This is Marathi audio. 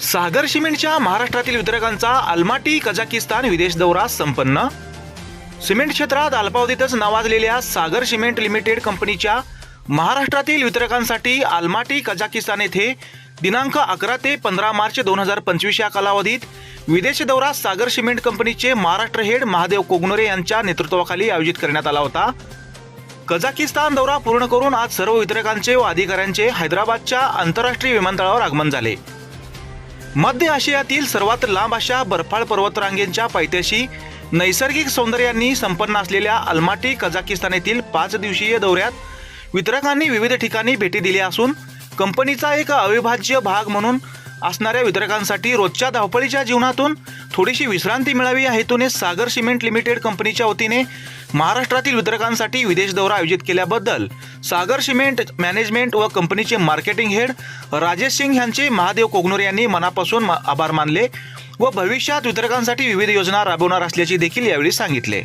सागर सिमेंटच्या महाराष्ट्रातील वितरकांचा अल्माटी कझाकिस्तान विदेश दौरा संपन्न. सिमेंट क्षेत्रात अल्पावधीतच नावाजलेल्या सागर सिमेंट लिमिटेड कंपनीच्या महाराष्ट्रातील वितरकांसाठी अल्माटी कझाकिस्तान येथे दिनांक अकरा ते पंधरा मार्च दोन हजार पंचवीस या कालावधीत विदेश दौरा सागर सिमेंट कंपनीचे महाराष्ट्र हेड महादेव कोगनोरे यांच्या नेतृत्वाखाली आयोजित करण्यात आला होता. कझाकिस्तान दौरा पूर्ण करून आज सर्व वितरकांचे व अधिकाऱ्यांचे हैदराबादच्या आंतरराष्ट्रीय विमानतळावर आगमन झाले. मध्य आशियातील सर्वात लांब अशा बर्फाळ पर्वतरांगेंच्या पायथ्याशी नैसर्गिक सौंदर्यांनी संपन्न असलेल्या अल्माटी कझाकिस्तान येथील पाच दिवसीय दौऱ्यात वितरकांनी विविध ठिकाणी भेटी दिल्या असून कंपनीचा एक अविभाज्य भाग म्हणून असणाऱ्या वितरकांसाठी रोजच्या धावपळीच्या जीवनातून थोडीशी विश्रांती मिळावी या हेतूने सागर सिमेंट लिमिटेड कंपनीच्या वतीने महाराष्ट्रातील वितरकांसाठी विदेश दौरा आयोजित केल्याबद्दल सागर सिमेंट मॅनेजमेंट व कंपनीचे मार्केटिंग हेड राजेश सिंग यांचे महादेव कोगनोर यांनी मनापासून मा- आभार मानले व भविष्यात वितरकांसाठी विविध योजना राबवणार असल्याचे देखील यावेळी सांगितले.